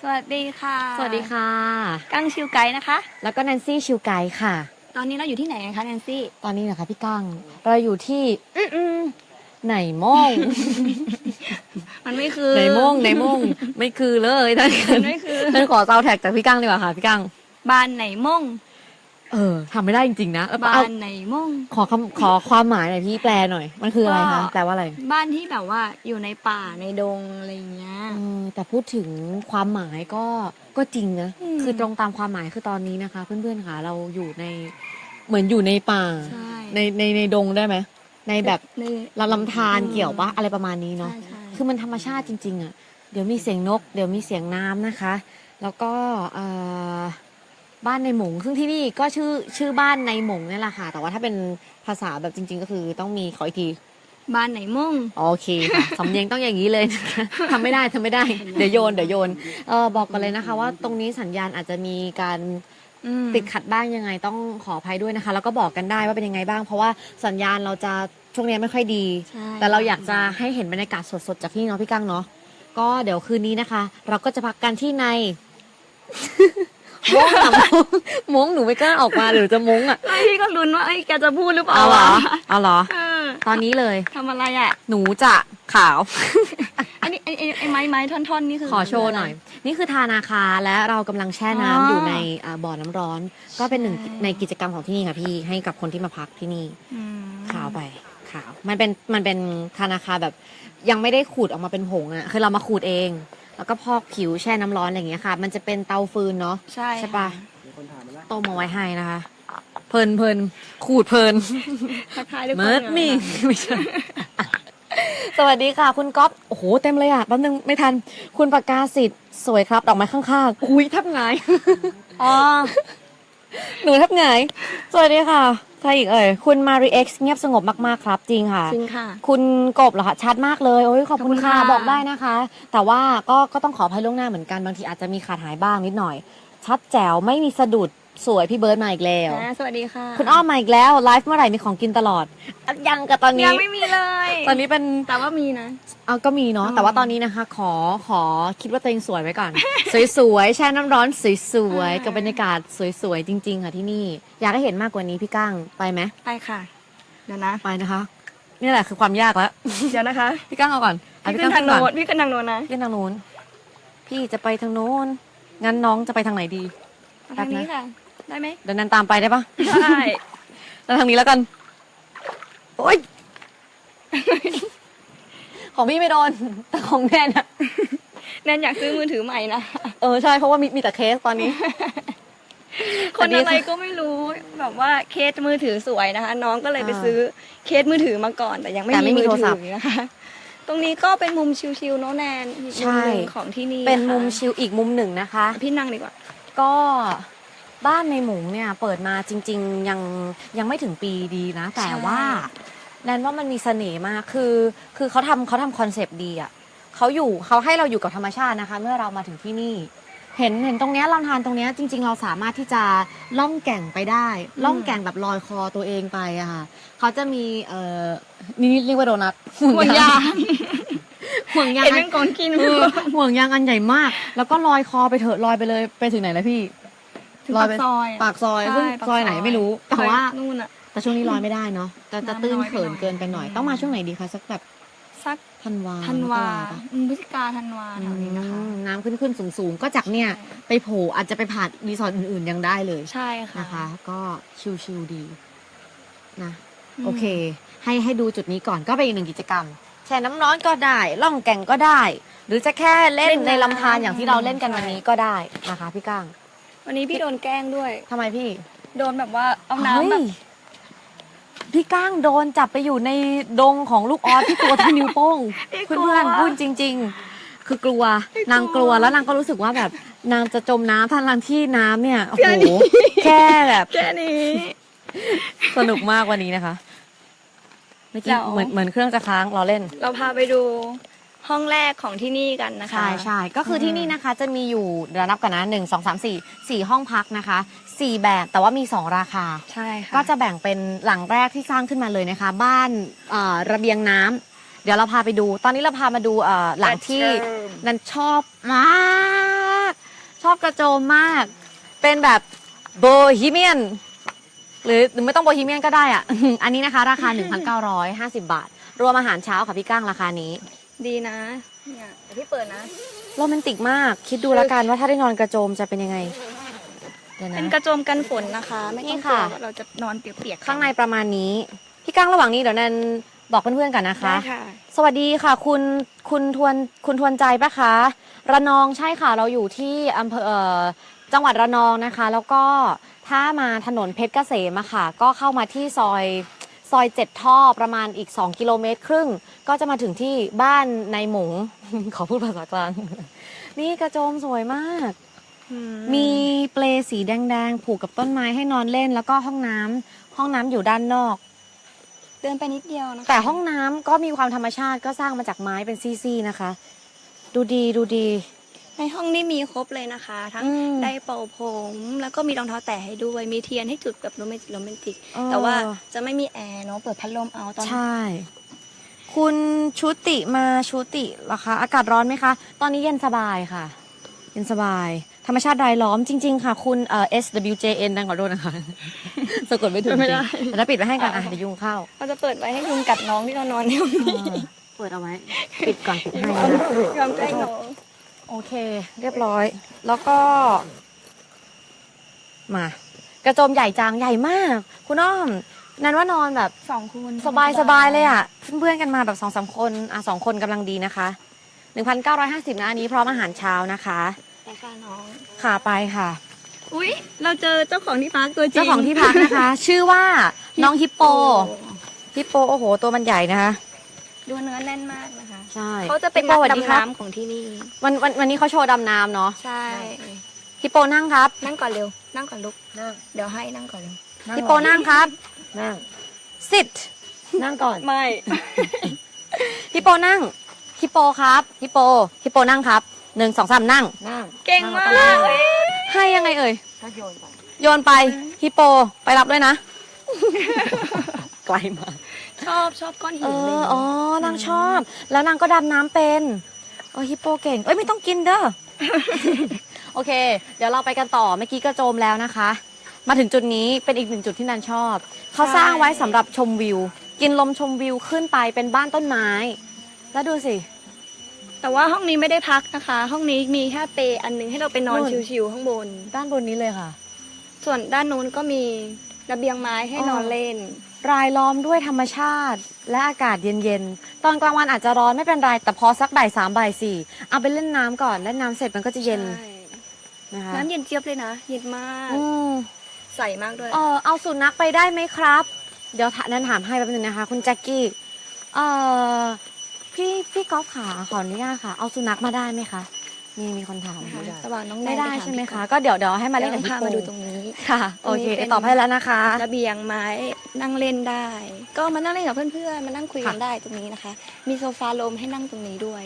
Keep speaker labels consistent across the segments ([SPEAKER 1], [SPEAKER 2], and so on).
[SPEAKER 1] สวัสดีค่ะ
[SPEAKER 2] สวัสดีค่ะ
[SPEAKER 1] กั้งชิวไกด์นะคะ
[SPEAKER 2] แล้วก็แนนซี่ชิวไกด์ค่ะ
[SPEAKER 1] ตอนนี้เราอยู่ที่ไหนกันคะแนนซี่
[SPEAKER 2] ตอนนี้นะคะพี่กั้ง เราอยู่ที่อืมๆ ไหนโมง
[SPEAKER 1] มันไม่คือ
[SPEAKER 2] ไหนโมงไหนโมงไม่คือเลยท่าน
[SPEAKER 1] มันไม่คือ
[SPEAKER 2] ท่านขอเตาแท็กจากพี่กั้งดีกว่าค่ะพี่กั้ง
[SPEAKER 1] บ้านไหนม่ง
[SPEAKER 2] เออทำไม่ได้จริงๆนะเออ
[SPEAKER 1] บ้า
[SPEAKER 2] เอา
[SPEAKER 1] นไหนม่ง
[SPEAKER 2] ขอคำขอความหมายหน่อยพี่แปลหน่อย มันคืออะไรคะ
[SPEAKER 1] ก็
[SPEAKER 2] แปลว่าอะไร
[SPEAKER 1] บ้านที่แบบว่าอยู่ในป่าในดงอะไรอย่างเงี้ย
[SPEAKER 2] เออแต่พูดถึงความหมายก็ก็จริงนะ
[SPEAKER 1] อืม
[SPEAKER 2] คือตรงตามความหมายคือตอนนี้นะคะ เพื่อนๆค่ะเราอยู่ในเหมือนอยู่ในป่า
[SPEAKER 1] ใช่
[SPEAKER 2] ในในในดงได้ไหม ในแบบ
[SPEAKER 1] ใน
[SPEAKER 2] ลำลำธารเกี่ยวปะอะไรประมาณนี้เนาะ
[SPEAKER 1] ใช่ใช่
[SPEAKER 2] คือมันธรรมชาติจริง ๆอะ่ะ เดี๋ยวมีเสียงนก เดี๋ยวมีเสียงน้ำนะคะ แล้วก็เอ่อบ้านในหมง ซึ่งที่นี่ก็ชื่อชื่อบ้านในหมงนี่แหละค่ะ แต่ว่าถ้าเป็นภาษาแบบจริง ๆ ก็คือต้องมีขออีกที
[SPEAKER 1] บ้านไหนม่ง
[SPEAKER 2] โอเคค่ะ สำเนียงต้องอย่างนี้เลยนะคะทำไม่ได้ทำไม่ได้ เดี๋ยวโยนเดี๋ยวโยนเออบอกกันเลยนะคะ ว่าตรงนี้สัญญาณอาจจะมีการ
[SPEAKER 1] อืม
[SPEAKER 2] ติดขัดบ้างยังไงต้องขออภัยด้วยนะคะ แล้วก็บอกกันได้ว่าเป็นยังไงบ้าง เพราะว่าสัญญาณเราจะช่วงนี้ไม่ค่อยดี
[SPEAKER 1] ใช่
[SPEAKER 2] แต่เราอยากจะให้เห็นบรรยากาศสดๆ จากที่นี่เนาะพี่กั้งเนาะก็เดี๋ยวคืนนี้นะคะ เราก็จะพักกันที่ในมงอะมงมงหนูไม่กล้าออกมาหรือจะมงอะ
[SPEAKER 1] ไอ้พี่ก็ลุ้นว่าไอ้ยแกจะพูดหรือเปล่า
[SPEAKER 2] เอาเหรอ
[SPEAKER 1] วะ
[SPEAKER 2] เอาเหรอ
[SPEAKER 1] เออ
[SPEAKER 2] ตอนนี้เลย
[SPEAKER 1] ทำอะไรอะ
[SPEAKER 2] หนูจะขาว
[SPEAKER 1] อันนี้ไอ้ไอ้ไอ้ไม้ไม้ท่อนๆนี่คือ
[SPEAKER 2] ขอโชว์หน่อย นี่คือทานาคาและเรากำลังแช่น้ำ
[SPEAKER 1] อ๋อ
[SPEAKER 2] อ
[SPEAKER 1] อยู่
[SPEAKER 2] ในอ่าบ่อน้ำร้อน ก็เป็นหนึ่ง
[SPEAKER 1] ใช่
[SPEAKER 2] ในกิจกรรมของที่นี่ค่ะพี่ให้กับคนที่มาพักที่นี่
[SPEAKER 1] อืม
[SPEAKER 2] ขาวไปขาว มันเป็นมันเป็นทานาคาแบบ ยังไม่ได้ขูดออกมาเป็นผงอะคือเรามาขูดเอง แล้วก็พอกผิวแช่น้ำร้อนอะไรอย่างเงี้ยค่ะ มันจะเป็นเตาฟืนเนาะ
[SPEAKER 1] ใช่
[SPEAKER 2] ใช่ปะ
[SPEAKER 1] ค่
[SPEAKER 2] ต้มเอาไว้ให้นะคะ เพลินเพลินขูดเพลิน
[SPEAKER 1] ทักทายทุกคน
[SPEAKER 2] เมิร์ด
[SPEAKER 1] หน่อย
[SPEAKER 2] มี่
[SPEAKER 1] ค่ะ
[SPEAKER 2] ไม่ใช่ สวัสดีค่ะ คุณก๊อฟโอ้โหเต็มเลยอะแป๊บนึงไม่ทัน คุณปากกาสิทธิ์สวยครับดอกไม้ข้างๆอุ้ยแทบหงาย
[SPEAKER 1] อ๋อ
[SPEAKER 2] หนูแทบหงายสวัสดีค่ะ ใครอีกเอ่ยคุณมารีเอ็กซ์เงียบสงบมากๆครับ จริงค่ะ
[SPEAKER 1] จริงค่ะ
[SPEAKER 2] คุณกบเหรอคะชัดมากเลยโอ้ยขอบคุณค่ะ
[SPEAKER 1] ขอบคุณค่ะ
[SPEAKER 2] บอกได้นะคะ แต่ว่าก็ก็ต้องขออภัยล่วงหน้าเหมือนกันบางทีอาจจะมีขาดหายบ้างนิดหน่อย ชัดแจ๋วไม่มีสะดุด สวยพี่เบิร์ดมาอีกแล้ว
[SPEAKER 1] นะสวัสดีค่ะ
[SPEAKER 2] คุณอ้อมมาอีกแล้วไลฟ์เมื่อไหร่มีของกินตลอดอะยังกับตอนนี้
[SPEAKER 1] ยังไม่มีเลย
[SPEAKER 2] ตอนนี้เป็น
[SPEAKER 1] แต่ว่ามีนะ
[SPEAKER 2] เอาก็มีเนาะ
[SPEAKER 1] อ๋อ
[SPEAKER 2] แต่ว่าตอนนี้นะคะ ขอขอคิดว่าตัวเองสวยไว้ก่อน สวยๆแช่น้ำร้อนสวยๆกับบรรยากาศสวยๆจริง ๆ ค่ะที่นี่ อยากให้เห็นมากกว่านี้พี่ก้างไปไหม
[SPEAKER 1] ไปค่ะ เดี๋ยวนะ
[SPEAKER 2] ไปนะคะนี่แหละคือความยากแล้ว
[SPEAKER 1] เดี๋ยวนะคะ
[SPEAKER 2] พี่ก้างเอาก่อนอะ
[SPEAKER 1] พี่
[SPEAKER 2] พี่
[SPEAKER 1] ขึ้
[SPEAKER 2] ก้านง
[SPEAKER 1] ทาง
[SPEAKER 2] ขึ้นก่
[SPEAKER 1] โน้
[SPEAKER 2] อน
[SPEAKER 1] นพี่ขึ้นทางโน้นนะ
[SPEAKER 2] ขึ้นทางนู้นพี่จะไปทางโน้นงั้นน้องจะไปทางไหนดี
[SPEAKER 1] ทางนี้ค่ะ ได้ไหม
[SPEAKER 2] เดี๋ยวนันตามไปได้ปะ
[SPEAKER 1] ได้
[SPEAKER 2] แล้วทางนี้แล้วกัน โอ๊ย ของพี่ไม่โดน แต่ของแนนอะ
[SPEAKER 1] แนนอยากซื้อมือถือใหม่นะ
[SPEAKER 2] เออใช่เพราะว่ามีมีแต่เคสตอนนี้
[SPEAKER 1] คนอะไรก็ไม่รู้แบบว่าเคสมือถือสวยนะคะ น้องก็เลยไป
[SPEAKER 2] อ่า
[SPEAKER 1] ซื้อเคสมือถือมาก่อนแต่ยังไม่
[SPEAKER 2] แต่ไม่
[SPEAKER 1] มี
[SPEAKER 2] มี
[SPEAKER 1] มือ
[SPEAKER 2] โทร
[SPEAKER 1] ถื
[SPEAKER 2] ศัพท์
[SPEAKER 1] อนะคะตรงนี้ก็เป็นมุมชิลๆเน้องแนนอีกมุมหนึ่งของที่นี่
[SPEAKER 2] เป็นมุมะ
[SPEAKER 1] คะ
[SPEAKER 2] ชิลอีกมุมหนึ่งนะคะ
[SPEAKER 1] พี่นั่งดีกว่า
[SPEAKER 2] ก็ บ้านในหมูเนี่ยเปิดมาจริง ๆ ยังยังไม่ถึงปีดีนะ แต่
[SPEAKER 1] ใช่
[SPEAKER 2] ว่าแนนว่ามันมีเสน่ห์มากคือ คือเขาทำเขาทำคอนเซปต์ดีอะเขาอยู่เขาให้เราอยู่กับธรรมชาตินะคะ เมื่อเรามาถึงที่นี่ เห็นเห็นตรงเนี้ยลำธารตรงเนี้ยจริง ๆ เราสามารถที่จะล่องแก่งไปได้ ล่องแก่งแบบลอยคอตัวเองไปอะค่ะเขาจะมีเอ่อนี่เรียกว่าโดนัท
[SPEAKER 1] ห่วงยาง
[SPEAKER 2] ห่วงยาง
[SPEAKER 1] เห็นแม่งกอนกิน
[SPEAKER 2] เออห่วงยางอันใหญ่มาก แล้วก็ลอยคอไปเถอะลอยไปเลยไปถึงไหนแล้วพี่
[SPEAKER 1] ถึง
[SPEAKER 2] ลอย
[SPEAKER 1] ปาก
[SPEAKER 2] ไป
[SPEAKER 1] ซอย
[SPEAKER 2] ปากซอย
[SPEAKER 1] ใช่
[SPEAKER 2] ซึ่ง
[SPEAKER 1] ปาก
[SPEAKER 2] ซอยไหนไม่รู้แต่ว่า
[SPEAKER 1] นู่นอะ
[SPEAKER 2] แต่ช่วงนี้ลอยไม่ได้เนาะจะจะ
[SPEAKER 1] น้ำ
[SPEAKER 2] ตื้น
[SPEAKER 1] น้อยไป
[SPEAKER 2] เขิน
[SPEAKER 1] หน่อย
[SPEAKER 2] เกินไปหน่อย
[SPEAKER 1] อืม
[SPEAKER 2] ต้องมาช่วงไหนดีคะสักแบบ
[SPEAKER 1] สัก
[SPEAKER 2] ธันวา
[SPEAKER 1] ธันวาม
[SPEAKER 2] กรปะ
[SPEAKER 1] อืมพฤศจิกาธันวาแถวนี้นะคะ
[SPEAKER 2] อืมน้ำขึ้นขึ้นสูงสูงๆ ก็จากเนี่ย
[SPEAKER 1] ใช่
[SPEAKER 2] ไปโผล่อาจจะไปผ่านรีสอร์ทอื่นๆ ยังได้เลย
[SPEAKER 1] ใช่ค่ะ
[SPEAKER 2] นะคะ ก็ชิลๆดีนะ
[SPEAKER 1] ม
[SPEAKER 2] โอเค ให้ให้ดูจุดนี้ก่อนก็เป็นอีกหนึ่งกิจกรรม แช่น้ำร้อนก็ได้ล่องแก่งก็ได้ หรือจะแค่เล่นในลำธารอย่างที่เราเล่นกันวันนี้ก็ได้นะคะพี่ก้าง
[SPEAKER 1] วันนี้พี่โดนแกล้งด้วย
[SPEAKER 2] ทำไมพี่
[SPEAKER 1] โดนแบบว่าเอาน้ำแบบ
[SPEAKER 2] เฮ้ยพี่ก้างโดนจับไปอยู่ในดงของลูกออสที่ตัวเท่านิ้วโป้ง
[SPEAKER 1] พี่
[SPEAKER 2] เพื่
[SPEAKER 1] กลัว
[SPEAKER 2] อนๆพูดจริง ๆ คือกลัวนางกลัวแล้วนางก็รู้สึกว่าแบบนางจะจมน้ำทั้งๆที่น้ำเนี่ยโอ้โหแค่แบบ
[SPEAKER 1] แค่นี้
[SPEAKER 2] สนุกมากวันนี้นะคะเมื่อกี้
[SPEAKER 1] เดี๋ยว
[SPEAKER 2] เหมือนเหมือนเครื่องจะค้างเราเล่น
[SPEAKER 1] เราพาไปดู ห้องแรกของที่นี่กันนะคะ
[SPEAKER 2] ใช่ใช่ก็คือที่นี่นะคะจะมีอยู่เดี๋ยวนับกันนะหนึ่งสองสามสี่สี่ห้องพักนะคะสี่แบบแต่ว่ามีสองราคา
[SPEAKER 1] ใช่ค่ะ
[SPEAKER 2] ก็จะแบ่งเป็นหลังแรกที่สร้างขึ้นมาเลยนะคะ บ้านเอ่อระเบียงน้ำเดี๋ยวเราพาไปดู ตอนนี้เราพามาดูเอ่อหลังที่นันชอบมาก ชอบกระโจมมาก เป็นแบบโบฮีเมียน หรือหรือไม่ต้องโบฮีเมียนก็ได้อะอันนี้นะคะ ราคา 1,950 บาท รวมอาหารเช้าค่ะพี่ก้างราคานี้
[SPEAKER 1] ดีนะ เนี่ยเดี๋ยวพี่เปิดนะ
[SPEAKER 2] โรแมนติกมาก คิดดูแล้วกันว่าถ้าได้นอนกระโจมจะเป็นยังไง เดี๋ยว
[SPEAKER 1] เป็น
[SPEAKER 2] นะ
[SPEAKER 1] กระโจมกันฝนนะคะ ไม่
[SPEAKER 2] นี่
[SPEAKER 1] ต้องกลัว
[SPEAKER 2] ค่ะ
[SPEAKER 1] ว่าเราจะนอนเปียกๆ
[SPEAKER 2] ข้างในประมาณนี้ พี่ก้างระหว่างนี้เดี๋ยวนันบอกเพื่อนๆกันนะคะ
[SPEAKER 1] ได้ค่ะ
[SPEAKER 2] สวัสดีค่ะ คุณคุณทวนคุณทวนใจปะคะระนองใช่ค่ะเราอยู่ที่อำเภอเอ่อจังหวัดระนองนะคะ แล้วก็ถ้ามาถนนเพชรเกษมอะค่ะ ก็เข้ามาที่ซอย ซอยเจ็ดท่อประมาณอีก 2 กิโลเมตรครึ่ง ก็จะมาถึงที่บ้านในหมง ขอพูดภาษากลาง นี่กระโจมสวยมาก มีเปลสีแดงๆ ผูกกับต้นไม้ให้นอนเล่นแล้วก็ห้องน้ำห้องน้ำอยู่ด้านนอก
[SPEAKER 1] เดินไปนิดเดียวนะคะ
[SPEAKER 2] แต่ห้องน้ำก็มีความธรรมชาติก็สร้างมาจากไม้เป็นซี่ๆนะคะ ดูดีดูดี
[SPEAKER 1] ในห้องนี้มีครบเลยนะคะ ทั้ง
[SPEAKER 2] อืม
[SPEAKER 1] ไดร์เป่าผม แล้วก็มีรองเท้าแตะให้ด้วย มีเทียนให้จุดแบบโรแมนติกโรแมนติก
[SPEAKER 2] เออ
[SPEAKER 1] แต่ว่าจะไม่มีแอร์เนาะเปิดพัดลมเอาตอน
[SPEAKER 2] ใช่ คุณชุติมาชุติเหรอคะ อากาศร้อนไหมคะ ตอนนี้เย็นสบายค่ะ เย็นสบาย ธรรมชาติรายล้อมจริง ๆ ค่ะ คุณเอ่อ SWJN ดังขอโทษนะคะ สะกดไม่ถูกจ
[SPEAKER 1] ไม่
[SPEAKER 2] ริ
[SPEAKER 1] ได้
[SPEAKER 2] งๆแต่ถ้าปิดไว้ให้กันอะเดี๋ยวยุงเข้า
[SPEAKER 1] เราจะเปิดไว้ให้ยุงกัดน้องที่เรานอนในห้องนี้
[SPEAKER 2] เปิดเอาไว้ ปิดก่อนปิดให้นะ
[SPEAKER 1] ยอมแกล้งน้อง
[SPEAKER 2] โอเค เรียบร้อย แล้วก็ มา กระโจมใหญ่จังใหญ่มาก คุณอ้อม นันว่านอนแบบ
[SPEAKER 1] สองคน
[SPEAKER 2] สบายสบายเลยอะเพื่อนๆกันมาแบบสองสามคนอะสองคนกำลังดีนะคะ1,950นะอันนี้พร้อมอาหารเช้านะคะ
[SPEAKER 1] ไปค่ะน้อง
[SPEAKER 2] ค่ะไปค่ะ
[SPEAKER 1] อุ๊ยเราเจอเจ้าของที่พักตัวจริง
[SPEAKER 2] เจ้าของที่พักนะคะ ชื่อว่าน้องฮิปโปฮิปโปโอ้โห ตัวมันใหญ่นะคะ
[SPEAKER 1] ดูเนื้อแน่นมากนะคะ
[SPEAKER 2] ใช่
[SPEAKER 1] เขาจะเป็น
[SPEAKER 2] ฮิปโป
[SPEAKER 1] นัก
[SPEAKER 2] สวัสดี
[SPEAKER 1] ดำ
[SPEAKER 2] ครับ
[SPEAKER 1] น้ำของที่นี่
[SPEAKER 2] วันวันวันนี้เขาโชว์ดำน้ำเนาะ
[SPEAKER 1] ใช่
[SPEAKER 2] ฮิปโปนั่งครับ
[SPEAKER 1] นั่งก่อนเร็ว นั่งก่อนลุก
[SPEAKER 3] นั่ง
[SPEAKER 1] เดี๋ยวให้นั่งก่อนเร็ว
[SPEAKER 2] ฮิปโปนั่งครับ
[SPEAKER 3] นั่ง
[SPEAKER 2] sit
[SPEAKER 3] นั่งก่อน
[SPEAKER 1] ไม่
[SPEAKER 2] ฮิปโปนั่งฮิปโปครับฮิปโปฮิปโปนั่งครับหนึ่งสองสามนั่ง
[SPEAKER 3] นั่ง
[SPEAKER 1] เก่งมาก
[SPEAKER 3] นั่ง
[SPEAKER 1] เอ้ย
[SPEAKER 2] ให้ยังไงเอ่ย
[SPEAKER 3] ก็โยนไป
[SPEAKER 2] โยนไปฮิปโปไปรับด้วยนะ ไกลมาก
[SPEAKER 1] ชอบชอบก้อน
[SPEAKER 2] เอ
[SPEAKER 1] หินเลย
[SPEAKER 2] ออ๋อ นางชอบ แล้วนางก็ดำน้ำเป็นเออฮิปโปเก่ง เอ้ย ไม่ต้องกินเด้อ โอเค เดี๋ยวเราไปกันต่อ เมื่อกี้ก็โจมแล้วนะคะ มาถึงจุดนี้เป็นอีกหนึ่งจุดที่นันชอบ เขาสร้างไว้สำหรับชมวิว กินลมชมวิวขึ้นไปเป็นบ้านต้นไม้ แล้วดูสิ
[SPEAKER 1] แต่ว่าห้องนี้ไม่ได้พักนะคะ ห้องนี้มีแค่เปรอันหนึงให้เราไปนอน
[SPEAKER 2] นู่น
[SPEAKER 1] ชิวๆข้างบน
[SPEAKER 2] ด้านบนนี้เลยค่ะ
[SPEAKER 1] ส่วนด้านนู้นก็มีระเบียงไม้ให้นอนเล่น
[SPEAKER 2] รายล้อมด้วยธรรมชาติ และอากาศเย็นๆ ตอนกลางวันอาจจะร้อนไม่เป็นไร แต่พอสักบ่ายสามบ่ายสี่เอาไปเล่นน้ำก่อนเล่นน้ำเสร็จมันก็จะเย็น
[SPEAKER 1] ใช่
[SPEAKER 2] นะคะ
[SPEAKER 1] น้ำเย็นเจี๊ยบเลยนะ เย็นมาก
[SPEAKER 2] อืม
[SPEAKER 1] ใสมากด้วย
[SPEAKER 2] เออเอาสุนัขไปได้ไหมครับ เดี๋ยวถานันถามให้แป๊บนึงนะคะ คุณแจ็คกี้เออพี่พี่ก๊อฟขาขออนุญาตค่ะ เอาสุนัขมาได้ไหมคะ มีมีคนถาม
[SPEAKER 1] นะคะแต่ว่าน้องแนน
[SPEAKER 2] ไม่ได้
[SPEAKER 1] ปถา
[SPEAKER 2] ใช่ไหม
[SPEAKER 1] พี่
[SPEAKER 2] คะ
[SPEAKER 1] ก่อน
[SPEAKER 2] ก็เดี๋ยวเดี๋ยวให้มา
[SPEAKER 1] เดี๋
[SPEAKER 2] เล่
[SPEAKER 1] ย
[SPEAKER 2] น
[SPEAKER 1] ว
[SPEAKER 2] กับ
[SPEAKER 1] พา
[SPEAKER 2] ฮิปโป
[SPEAKER 1] มาดูตรงนี้
[SPEAKER 2] ค่ะโอเค
[SPEAKER 1] นี่เป็น
[SPEAKER 2] ตอบให้แล้วนะคะ
[SPEAKER 1] ระเบียงไม้นั่งเล่นได้ ก็มานั่งเล่นกับเพื่อนๆ มานั่งคุยกัน
[SPEAKER 2] ค่ะ
[SPEAKER 1] ได้ตรงนี้นะคะ มีโซฟาลมให้นั่งตรงนี้ด้วย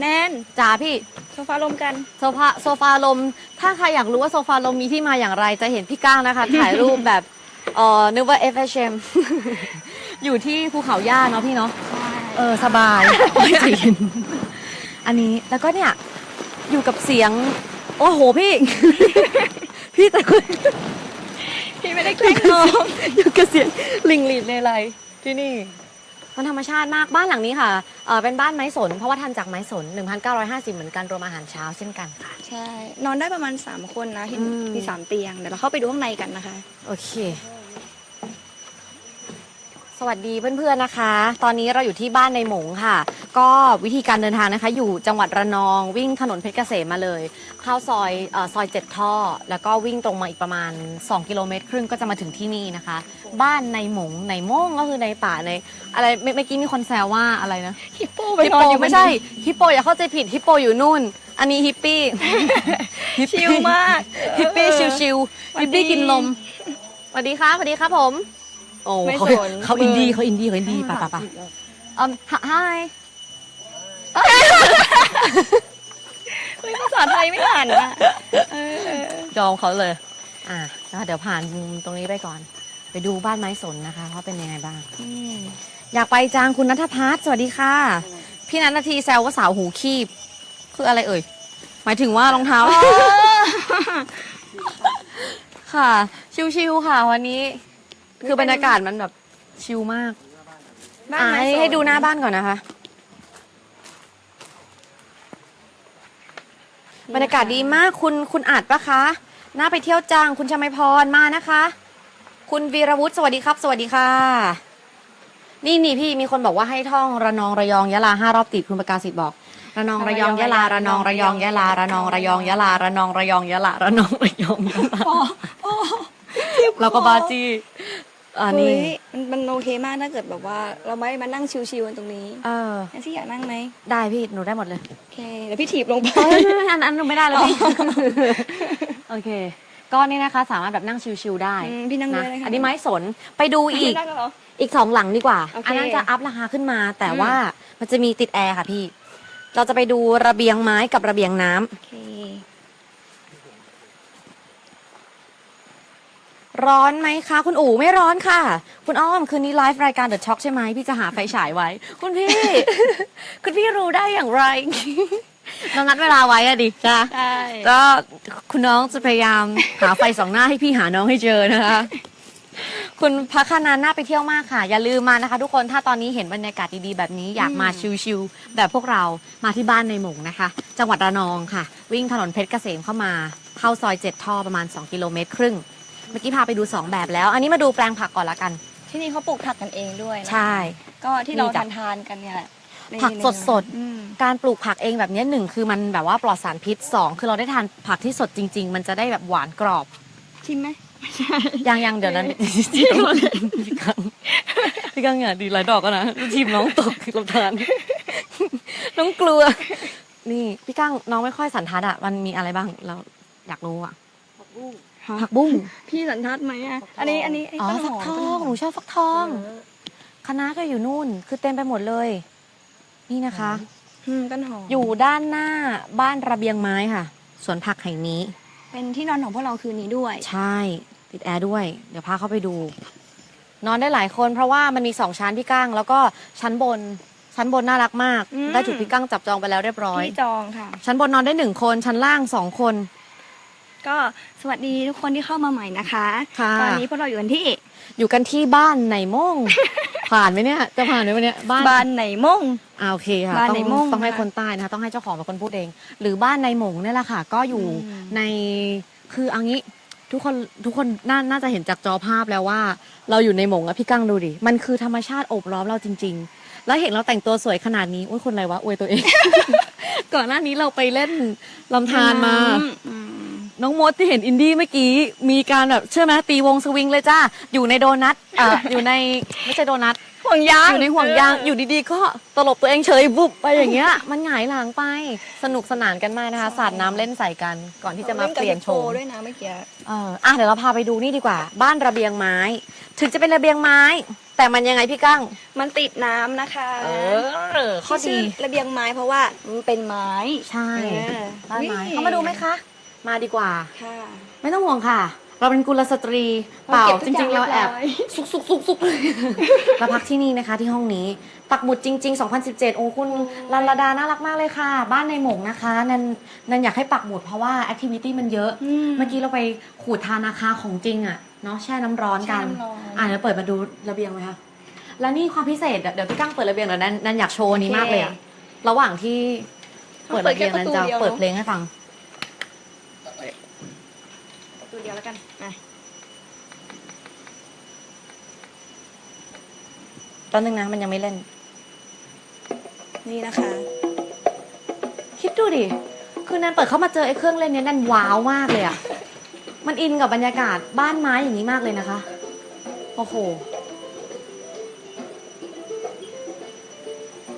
[SPEAKER 1] แนน
[SPEAKER 2] จ๋าพี่
[SPEAKER 1] โซฟาลมกัน
[SPEAKER 2] โซฟาโซฟาลม ถ้าใครอยากรู้ว่าโซฟาลมมีที่มาอย่างไร จะเห็นพี่ก้างนะคะ ถ่ายรูปแบบเออนึกว่า FHM อยู่ที่ภูเขาย่าเนาะพี่เนาะ เออ สบายใจเย็นอันนี้แล้วก็เนี่ย อยู่กับเสียง โอ้โหพี่ พี่แต่คุณ
[SPEAKER 1] พี่ไม่ได้แกล้งน้อง
[SPEAKER 2] อยู่กับเสียงลิงลีดในไรที่นี่ มันธรรมชาติมากบ้านหลังนี้ค่ะเออเป็นบ้านไม้สน เพราะว่าทำจากไม้สน 1,950 เหมือนกันรวมอาหารเช้าเช่นกันค่ะ
[SPEAKER 1] ใช่ นอนได้ประมาณ 3 คนนะเห็น
[SPEAKER 2] อืม
[SPEAKER 1] มี3เตียง เดี๋ยวเราเข้าไปดูข้างในกันนะคะ
[SPEAKER 2] โอเค สวัสดีเพื่อนๆนะคะ ตอนนี้เราอยู่ที่บ้านในหมงค่ะ ก็วิธีการเดินทางนะคะ อยู่จังหวัดระนองวิ่งถนนเพชรเกษมมาเลย เข้าซอยเออซอยเจ็ดท่อ แล้วก็วิ่งตรงมาอีกประมาณ 2 กิโลเมตร ครึ่งก็จะมาถึงที่นี่นะคะ บ้านในหมงในโม่งก็คือในป่าในอะไรเมื่อเมื่อกี้มีคนแซวว่าอะไรนะ
[SPEAKER 1] ฮิปโป
[SPEAKER 2] ฮิปโปไม่ใช่ฮิปโปอย่าเข้าใจผิดฮิปโปอยู่นู่น อันนี้ฮิปปี้
[SPEAKER 1] ชิลมาก
[SPEAKER 2] ฮิปปี้ชิวๆ
[SPEAKER 1] สวั
[SPEAKER 2] ฮิ
[SPEAKER 1] ส
[SPEAKER 2] ป
[SPEAKER 1] ดี
[SPEAKER 2] ปี้กินลมสวัสดีครับสวัสดีครับผม โอ้
[SPEAKER 1] ไม่
[SPEAKER 2] เขา
[SPEAKER 1] สน
[SPEAKER 2] เขาอินดี้
[SPEAKER 1] เบิร์น
[SPEAKER 2] เขาอินดี้เขาอินดี้ป่ะป่ะป่ะอืม hi
[SPEAKER 1] เฮ้ยภาษาไทยไม่อ่านอะเออ
[SPEAKER 2] ยอมเขาเลย อะแล้วเดี๋ยวผ่านมุมตรงนี้ไปก่อน ไปดูบ้านไม้สนนะคะว่าเป็นยังไงบ้าง
[SPEAKER 1] อืม
[SPEAKER 2] อยากไปจางคุณนัทพัฒน์สวัสดีค่ะ พี่นัทนาทีแซวว่าสาวหูคีบ คืออะไรเอ่ย หมายถึงว่ารองเท้า ค่ะ ชิวๆค่ะ วันนี้ คือบรรยากาศมันแบบชิลมาก
[SPEAKER 1] บ้าน
[SPEAKER 2] อะ
[SPEAKER 1] ไม้
[SPEAKER 2] ให้
[SPEAKER 1] สน
[SPEAKER 2] ให้ดูหน้าบ้านก่อนนะคะ บรรยากาศดีมากคุณคุณอาจปะคะ น่าไปเที่ยวจัง คุณชมัยพรมานะคะ คุณวีรวุฒิสวัสดีครับ สวัสดีค่ะ นี่นี่พี่มีคนบอกว่าให้ท่องระนองระยองยะลาห้ารอบติดคุณประกาศสิทธิ์บอก ระนองระยองยะลาระนองระยองยะลาระนองระยองยะลาระนองระยองยะลาระนองระยองยะลาแล้วก็บาจี อัน
[SPEAKER 1] เฮ้
[SPEAKER 2] นี้
[SPEAKER 1] ยมันมันโอเคมากถ้าเกิดแบบว่า เราไม่มานั่งชิวๆกันตรงนี้
[SPEAKER 2] เออ
[SPEAKER 1] แอนซี่อยากนั่งไหม
[SPEAKER 2] ได้พี่หนูได้หมดเลย
[SPEAKER 1] โอเคเดี๋ยวพี่ถีบลงไป
[SPEAKER 2] เอ้ยอันอันหนูไม่ได้แล้วพี่โอเค ก็นี่นะคะ สามารถแบบนั่งชิวๆได้
[SPEAKER 1] อืมพี่นั่งด้วย
[SPEAKER 2] นะ
[SPEAKER 1] เลยค่ะ
[SPEAKER 2] อันนี้ไม้สนไปดูอีก
[SPEAKER 1] นั่งแล้วเหรอ
[SPEAKER 2] อีกสองหลังดีกว่า
[SPEAKER 1] โอเค
[SPEAKER 2] อันนั้นจะอัพราคาขึ้นมา แต่
[SPEAKER 1] อืม
[SPEAKER 2] ว่ามันจะมีติดแอร์ค่ะพี่ เราจะไปดูระเบียงไม้กับระเบียงน้ำ
[SPEAKER 1] โอเค
[SPEAKER 2] ร้อนไหมคะ คุณอู๋ไม่ร้อนค่ะ คุณอ้อมคืนนี้ไลฟ์รายการ The Talk ใช่ไหมพี่จะหาไฟฉายไว้ คุณพี่ คุณพี่รู้ได้อย่างไรเรานัดเวลาไว้อะดิจ้า
[SPEAKER 1] ได้
[SPEAKER 2] ก็คุณน้องจะพยายามหาไฟสองหน้าให้พี่หาน้องให้เจอนะคะ คุณพักคณาน่าไปเที่ยวมากค่ะ อย่าลืมมานะคะ ทุกคนถ้าตอนนี้เห็นบรรยากาศดีๆแบบนี้อยากมาชิลๆแบบพวกเรามาที่บ้านในหมงนะคะ จังหวัดระนองค่ะ วิ่งถนนเพชรเกษมเข้ามา เข้าซอยเจ็ดท่อประมาณ 2 กิโลเมตรครึ่ง เมื่อกี้พาไปดู 2 แบบแล้ว อันนี้มาดูแปลงผักก่อนละกัน
[SPEAKER 1] ที่นี่เขาปลูกผักกันเองด้วยนะคะ
[SPEAKER 2] ใช่
[SPEAKER 1] ก็ที่เรา
[SPEAKER 2] นี่จ้ะ
[SPEAKER 1] ทานทานๆกันเนี่ยแหละใน
[SPEAKER 2] ผัก
[SPEAKER 1] ใน
[SPEAKER 2] สดๆ
[SPEAKER 1] อืม
[SPEAKER 2] การปลูกผักเองแบบนี้หนึ่งคือมันแบบว่าปลอดสารพิษสองคือเราได้ทานผักที่สดจริง ๆ มันจะได้แบบหวานกรอบ
[SPEAKER 1] ชิมไหม
[SPEAKER 2] ยังยังเดี๋ยวนั้นพี่กังพี่กังอย่าดีหลายดอกก็นะทีมน้องตกลำธารน้องกลัว นี่พี่กังน้องไม่ค่อยสันทัดอะ มันมีอะไรบ้างเราอยากรู้อะผักบุ้ง
[SPEAKER 1] พี่สันทัดไหมอะ อันนี้อันนี้ไอ้
[SPEAKER 2] อ๋อ
[SPEAKER 1] ต้นห
[SPEAKER 2] ฟัก
[SPEAKER 1] อม
[SPEAKER 2] ท
[SPEAKER 1] ต้น
[SPEAKER 2] อ
[SPEAKER 1] ห
[SPEAKER 2] ง
[SPEAKER 1] อม
[SPEAKER 2] หนูชอบฟักทองคณะก็อยู่นู่น คือเต็มไปหมดเลย นี่นะคะ
[SPEAKER 1] อืมต้นหอม
[SPEAKER 2] อยู่ด้านหน้าบ้านระเบียงไม้ค่ะสวนผักแห่งนี้
[SPEAKER 1] เป็นที่นอนของพวกเราคืนนี้ด้วย
[SPEAKER 2] ใช่ ติดแอร์ด้วย เดี๋ยวพาเข้าไปดู นอนได้หลายคนเพราะว่ามันมีสองชั้นพี่ก้าง แล้วก็ชั้นบน ชั้นบนน่ารักมาก
[SPEAKER 1] อืม
[SPEAKER 2] ได้ถูกพี่ก้างจับจองไปแล้วเรียบร้อย
[SPEAKER 1] ที่จองค่ะ
[SPEAKER 2] ชั้นบนนอนได้หนึ่งคน ชั้นล่างสองคน
[SPEAKER 1] ก็สวัสดีทุกคนที่เข้ามาใหม่นะคะ
[SPEAKER 2] ค่ะ
[SPEAKER 1] ตอนนี้พวกเราอยู่กันที่
[SPEAKER 2] อยู่กันที่บ้านไหนโม่ง ผ่านไหมเนี่ย จะผ่านไหมวันเนี้ยบ้าน
[SPEAKER 1] บ้านไหนม่ง
[SPEAKER 2] อ่าโอเคค่ะ
[SPEAKER 1] บ้าน
[SPEAKER 2] ต้อง
[SPEAKER 1] ในม่ง
[SPEAKER 2] ต้องให้
[SPEAKER 1] ค่ะ
[SPEAKER 2] คนใต้นะคะต้องให้เจ้าของเป็นคนพูดเอง หรือบ้านในหมงเนี่ยแหละค่ะ ก็อยู่
[SPEAKER 1] อืม
[SPEAKER 2] ในคือเอางี้ทุกคนทุกคนน่าน่าจะเห็นจากจอภาพแล้วว่า เราอยู่ในหมงอะพี่กั้งดูดิมันคือธรรมชาติโอบล้อมเราจริง ๆ แล้วเห็นเราแต่งตัวสวยขนาดนี้อุ้ยคนอะไรวะอวยตัวเอง ก่อนหน้านี้เราไปเล่นลำธารมา
[SPEAKER 1] อืม
[SPEAKER 2] น้องมดที่เห็นอินดี้เมื่อกี้มีการแบบเชื่อไหมตีวงสวิงเลยจ้าอยู่ในโดนัทเอ่ออยู่ในไม่ใช่โดนัท
[SPEAKER 1] ห่วงยาง
[SPEAKER 2] อยู่ในห่วงยางอยู่ดีๆ ก็ตลบตัวเองเฉยบุบไปอย่างเงี้ย มันหงายหลังไปสนุกสนานกันมากนะคะสาดน้ำเล่นใส่กันก่อนที่จะมาเปลี่ยนโชว์
[SPEAKER 1] ด้วยนะเมื่อกี้
[SPEAKER 2] เอออะเดี๋ยวเราพาไปดูนี่ดีกว่า บ้านระเบียงไม้ ถึงจะเป็นระเบียงไม้ แต่มันยังไงพี่กั้ง
[SPEAKER 1] มันติดน้ำนะคะ
[SPEAKER 2] อข้อ
[SPEAKER 1] ที่
[SPEAKER 2] ดี
[SPEAKER 1] ชื่อระเบียงไม้เพราะว่ามันเป็นไม้
[SPEAKER 2] ใช่
[SPEAKER 1] เออ
[SPEAKER 2] บ้านไม้
[SPEAKER 1] อุ๊ย
[SPEAKER 2] เข้ามาดูไหมคะ มาดีกว่า
[SPEAKER 1] ค่ะ
[SPEAKER 2] ไม่ต้องห่วงค่ะ เราเป็นกุลสตรีเปล่า
[SPEAKER 1] เราเก็บ
[SPEAKER 2] จ
[SPEAKER 1] ทุกอย่าง
[SPEAKER 2] ริง ๆ เราแอบ
[SPEAKER 1] เรียบร้อย
[SPEAKER 2] ซุกซุกซุกซุกมาพักที่นี่นะคะ ที่ห้องนี้ปักหมุดจริง ๆ 2017 โอ้คุณลันลดาน่ารักมากเลยค่ะ บ้านในหมงนะคะ นันนันอยากให้ปักหมุดเพราะว่าแอคทิวิตี้มันเยอะ
[SPEAKER 1] อืม
[SPEAKER 2] เมื่อกี้เราไปขูดทานาคาของจริงอะเนาะแช่น้ำร้อนกัน
[SPEAKER 1] แช่น้ำร้อน
[SPEAKER 2] อะเดี๋ยวเปิดมาดูระเบียงไหมคะ แล้วนี่ความพิเศษ เดี๋ยวเดี๋ยวพี่กั้งเปิดระเบียงเดี๋ยวนันนันอยากโชว์อันนี้มากเลยอะระหว่างที่เปิดระเบียงนันจะเปิดเพลงให้ฟัง
[SPEAKER 1] ประตูเดียวแล้วกันอะ
[SPEAKER 2] ตอนนึงนะมันยังไม่เล่น
[SPEAKER 1] นี่นะคะ
[SPEAKER 2] คิดดูดิ คือแนนเปิดเข้ามาเจอไอ้เครื่องเล่นเนี้ยนันว้าวมากเลยอะมันอินกับบรรยากาศบ้านไม้อย่างนี้มากเลยนะคะ โอ้โห